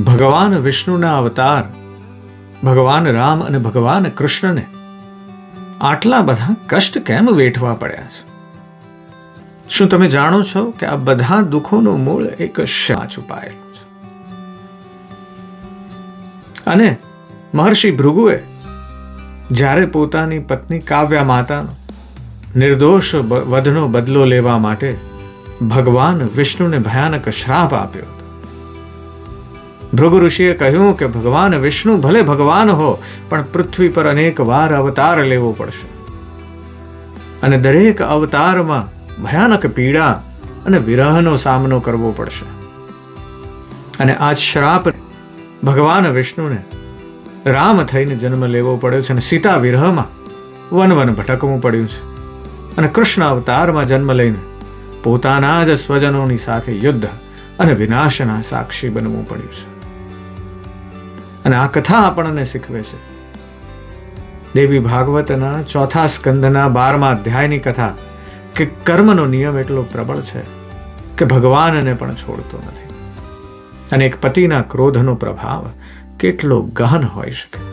ભગવાન વિષ્ણુના અવતાર, ભગવાન રામ અને ભગવાન કૃષ્ણને આટલા બધા કષ્ટ કેમ વેઠવા પડ્યા છે? શું તમે જાણો છો કે આ બધા દુઃખોનું મૂળ એક શા છુપાયેલું છે? અને મહર્ષિ ભૃગુએ જ્યારે પોતાની પત્ની કાવ્યા માતાનો નિર્દોષ વધનો બદલો લેવા માટે ભગવાન વિષ્ણુને ભયાનક શ્રાપ આપ્યો હતો ભૃગુ ઋષિએ કહ્યું કે ભગવાન વિષ્ણુ ભલે ભગવાન હો, પણ પૃથ્વી પર અનેક વાર અવતાર લેવો પડશે. અને દરેક અવતારમાં ભયાનક પીડા અને વિરહનો સામનો કરવો પડશે. અને આ શ્રાપ ભગવાન વિષ્ણુને રામ થઈને જન્મ લેવો પડ્યો છે અને સીતા વિરહમાં વન વન ભટકવું પડ્યું છે. અને કૃષ્ણ અવતારમાં જન્મ લઈને પોતાના જ સ્વજનોની સાથે યુદ્ધ અને વિનાશના સાક્ષી બનવું પડ્યું છે. અને આ કથા આપણને શીખવે છે. દેવી ભાગવતના ચોથા સ્કંદના બારમા અધ્યાયની કથા કે કર્મનો નિયમ એટલો પ્રબળ છે કે ભગવાનને પણ છોડતો નથી. અને એક પતિના ક્રોધનો પ્રભાવ કેટલો ગહન હોઈ શકે.